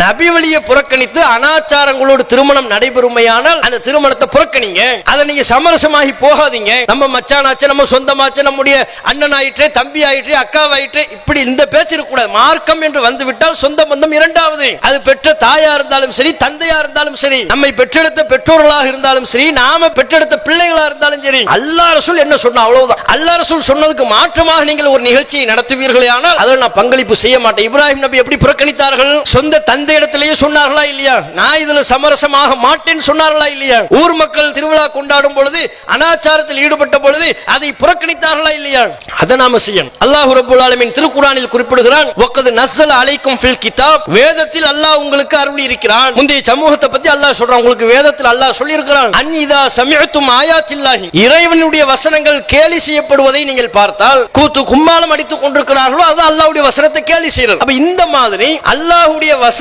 நபி வழியை புறக்கணித்து அனாச்சாரங்களோடு திருமணம் நடைபெறுமையானால் அந்த திருமணத்தை புறக்கணிங்க. அதை நீங்க சமரசமாகி போகாதீங்க. நம்ம மச்சானாச்சு நம்ம சொந்தமாச்சு நம்முடைய அண்ணன் ஆயிற்றே தம்பி ஆயிற்றே அக்காவாயிற்று இப்படி இந்த பேச்சு இருக்கக்கூடாது. மார்க்கம் என்று வந்து விட்டால் சொந்த பந்தம் இரண்டாவது. அது பெற்ற தாயா இருந்தாலும் சரி தந்தையா இருந்தாலும் சரி நம்மை பெற்றெடுத்த பெற்றோர்களாக இருந்தாலும் சரி நாம பெற்றெடுத்த பிள்ளைகளா இருந்தாலும் சரி அல்லா ரசூல் என்ன சொன்னா அவ்வளவுதான். அல்லா ரசூல் சொன்னதுக்கு மாற்றமாக நீங்கள் ஒரு நிகழ்ச்சியை நடத்துவீர்களே ஆனால் அதில் நான் பங்களிப்பு செய்ய மாட்டேன். இப்ராஹிம் நபி எப்படி புறக்கணித்தார்கள்? சொந்த தந்தை இடத்திலேயே சொன்னார்களா இல்லையா? நான் இதுல சமரசமாக மாட்டேன்னு சொன்னார்களா இல்லையா? ஊர் மக்கள் திருவிழா கொண்டாடும் பொழுது அனாச்சாரத்தில் ஈடுபட்ட பொழுது அதை புறக்கணித்தார்களா இல்லையா? அதை நாம செய்யணும். அல்லாஹ் ரப்பல் திருக்குறானில் குறிப்பிடுகிறான் ஒக்கது நசல் அலைக்கும் ஃபில் கிதாப். வேதத்தில் அல்லாஹ் உங்களுக்கு அருள் இருக்கிறான். முந்தைய சமூகத்தை பத்தி அல்லாஹ் சொல்றான். உங்களுக்கு வேதத்தில் அல்லாஹ் சொல்லி இருக்கிறான் சமயத்தும் சமிஅத்தும் ஆயாத்தில்லாஹி. இறைவனுடைய வசனங்கள் கேலி செய்யப்படுவதை நீங்கள் பார்த்தால் கூத்து கும்மாளம் அடித்துக் கொண்டிருக்கிறார்களோ அது அல்லாஹ்வுடைய வசனத்தை கேலி செய்யறது அப்ப இந்த மாதிரி அல்லாஹ்வுடைய வசனம்